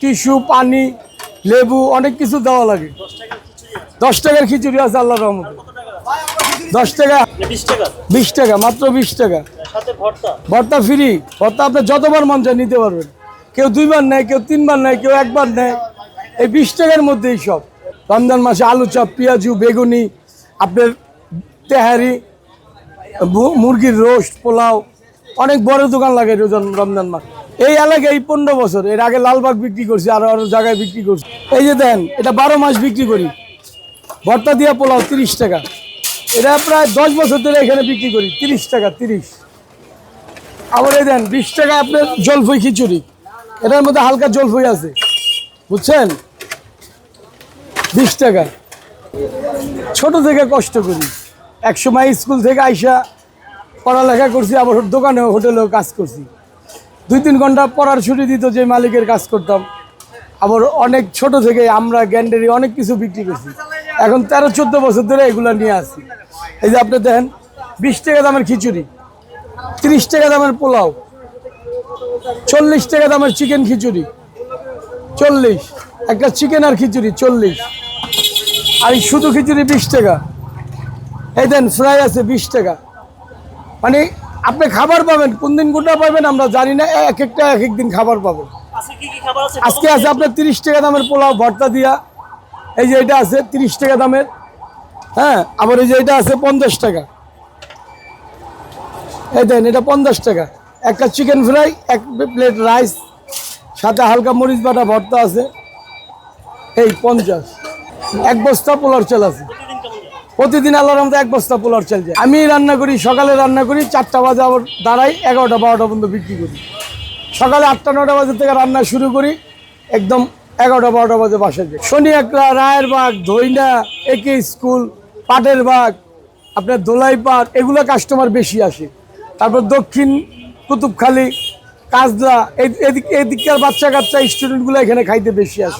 Tissue পানি লেবু অনেক কিছু দেওয়া লাগে। দশ টাকার খিচুড়ি আছে আল্লাহ রহমতে। দশ টাকা। বিশ টাকা? মাত্র বিশ টাকা। ভর্তা? ফ্রি ভর্তা আপনি যতবার মন চায় নিতে পারবেন। কেউ দুইবার নেয় কেউ তিনবার নেয় কেউ একবার নেয়। এই বিশ টাকার মধ্যেই সব। রমজান মাসে আলু চপ পেঁয়াজু বেগুনি আপনার তেহারি মুরগির রোস্ট পোলাও অনেক বড় দোকান লাগে রমজান মাস। এই এলাকায় এই পনেরো বছর। এর আগে লালবাগ বিক্রি করছি, আরও আরও জায়গায় বিক্রি করছি। এই যে দেন, এটা বারো মাস বিক্রি করি। ভর্তা দিয়া পোলাও তিরিশ টাকা। এটা প্রায় দশ বছর ধরে এখানে বিক্রি করি, তিরিশ টাকা, তিরিশ। আবার এই দেন, বিশ টাকা আপনার জলফই খিচুড়ি। এটার মধ্যে হালকা জলফই আছে। বুঝছেন? বিশ টাকা। ছোট থেকে কষ্ট করি। এক সময় স্কুল থেকে আইসা পড়ালেখা করছি, আবার দোকানে হোটেলেও কাজ করছি। দুই তিন ঘণ্টা পড়ার ছুটি দিত যে মালিকের কাজ করতাম। আবার অনেক ছোট থেকে আমরা গ্যান্ডারি অনেক কিছু বিক্রি করছি। এখন তেরো, চোদ্দ বছর ধরে এগুলো নিয়ে আসি এই যে আপনি দেখেন, বিশ টাকা দামের খিচুড়ি, তিরিশ টাকা দামের পোলাও, চল্লিশ টাকা দামের চিকেন খিচুড়ি, চল্লিশ। একটা চিকেন আর খিচুড়ি, চল্লিশ। আর শুধু খিচুড়ি বিশ টাকা। এই দেন, ফ্রাই আছে বিশ টাকা। মানে আপনি খাবার পাবেন কোন দিন কোনটা পাবেন আমরা জানি না এক একটা এক এক দিন খাবার পাবেন আজকে আছে? আজকে আছে আপনার তিরিশ টাকা দামের পোলাও ভর্তা দিয়া। এই যে এটা আছে তিরিশ টাকা দামের হ্যাঁ? আবার এই যে এটা আছে পঞ্চাশ টাকা। এই দেন এটা পঞ্চাশ টাকা। একটা চিকেন ফ্রাই এক প্লেট রাইস সাথে হালকা মরিচ বাটা ভর্তা আছে। এই পঞ্চাশ। এক বস্তা পোলার চাল আছে। প্রতিদিন আল্লাহর মতো এক বস্তা পোলার চাল যায়। আমি রান্না করি, সকালে রান্না করি, চারটা বাজে আবার দাঁড়াই, এগারোটা, বারোটা পর্যন্ত বিক্রি করি। সকালে আটটা, নটা বাজে থেকে রান্না শুরু করি, একদম এগারোটা, বারোটা বাজে বাসায় যাই। শনি একটা রায়ের বাগ, ধইনা, একে স্কুল, পাটের বাগ, আপনার দোলাই পাট, এগুলো কাস্টমার বেশি আসে। তারপর দক্ষিণ কুতুবখালি, কাজলা, এদিক এদিককার বাচ্চা কাচ্চা স্টুডেন্টগুলো এখানে খাইতে বেশি আসে।